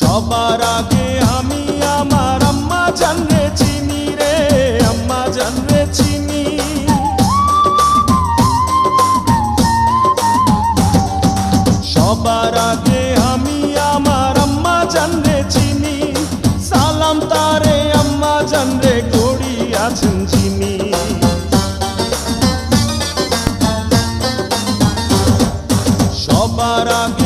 সবার আগে আমি আমার আম্মা জানরে চিনি রে, আম্মা জানরে চিনি। সবার আগে আমি আমার আম্মা জানরে চিনি, সালাম তারে আম্মা জানরে করি আছেন চিনি সবার আগে